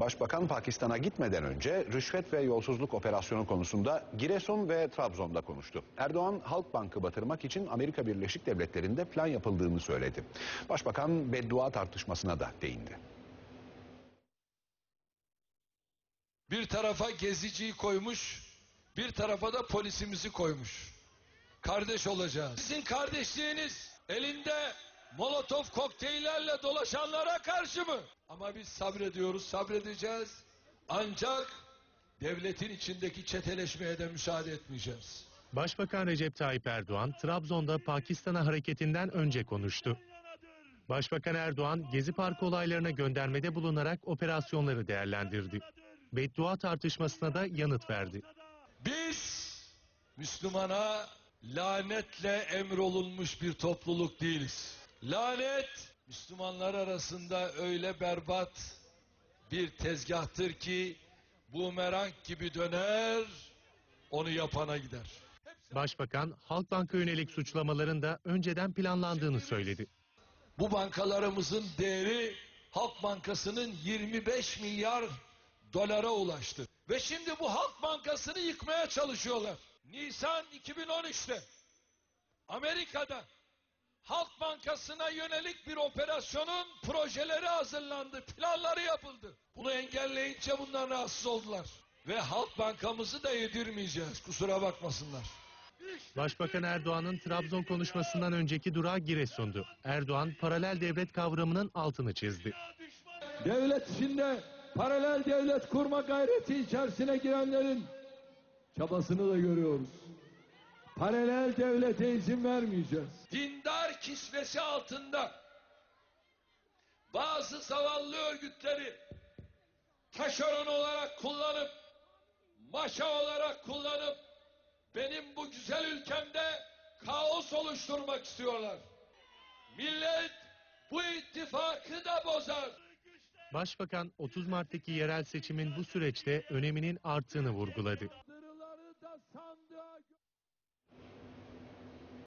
Başbakan Pakistan'a gitmeden önce rüşvet ve yolsuzluk operasyonu konusunda Giresun ve Trabzon'da konuştu. Erdoğan Halk Bank'ı batırmak için Amerika Birleşik Devletleri'nde plan yapıldığını söyledi. Başbakan beddua tartışmasına da değindi. Bir tarafa geziciyi koymuş, bir tarafa da polisimizi koymuş. Kardeş olacağız. Sizin kardeşliğiniz elinde molotof kokteyllerle dolaşanlara karşı mı? Ama biz sabrediyoruz, sabredeceğiz. Ancak devletin içindeki çeteleşmeye de müsaade etmeyeceğiz. Başbakan Recep Tayyip Erdoğan, Trabzon'da Pakistan'a hareketinden önce konuştu. Başbakan Erdoğan, Gezi Parkı olaylarına göndermede bulunarak operasyonları değerlendirdi. Beddua tartışmasına da yanıt verdi. Biz Müslümana lanetle emrolunmuş bir topluluk değiliz. Lanet Müslümanlar arasında öyle berbat bir tezgahtır ki bumerang gibi döner, onu yapana gider. Başbakan, Halkbank'a yönelik suçlamaların da önceden planlandığını söyledi. Bu bankalarımızın değeri Halk Bankası'nın 25 milyar dolara ulaştı. Ve şimdi bu Halk Bankası'nı yıkmaya çalışıyorlar. Nisan 2013'te Amerika'da Halk Bankası'na yönelik bir operasyonun projeleri hazırlandı, planları yapıldı. Bunu engelleyince bunlar rahatsız oldular. Ve Halk Bankamızı da yedirmeyeceğiz, kusura bakmasınlar. Başbakan Erdoğan'ın Trabzon konuşmasından önceki durağı Giresun'du. Erdoğan, paralel devlet kavramının altını çizdi. devlet içinde paralel devlet kurma gayreti içerisine girenlerin çabasını da görüyoruz. Paralel devlete izin vermeyeceğiz. dindar kisvesi altında bazı zavallı örgütleri taşeron olarak kullanıp maşa olarak kullanıp benim bu güzel ülkemde kaos oluşturmak istiyorlar. Millet bu ittifakı da bozar. Başbakan 30 Mart'taki yerel seçimin bu süreçte öneminin arttığını vurguladı.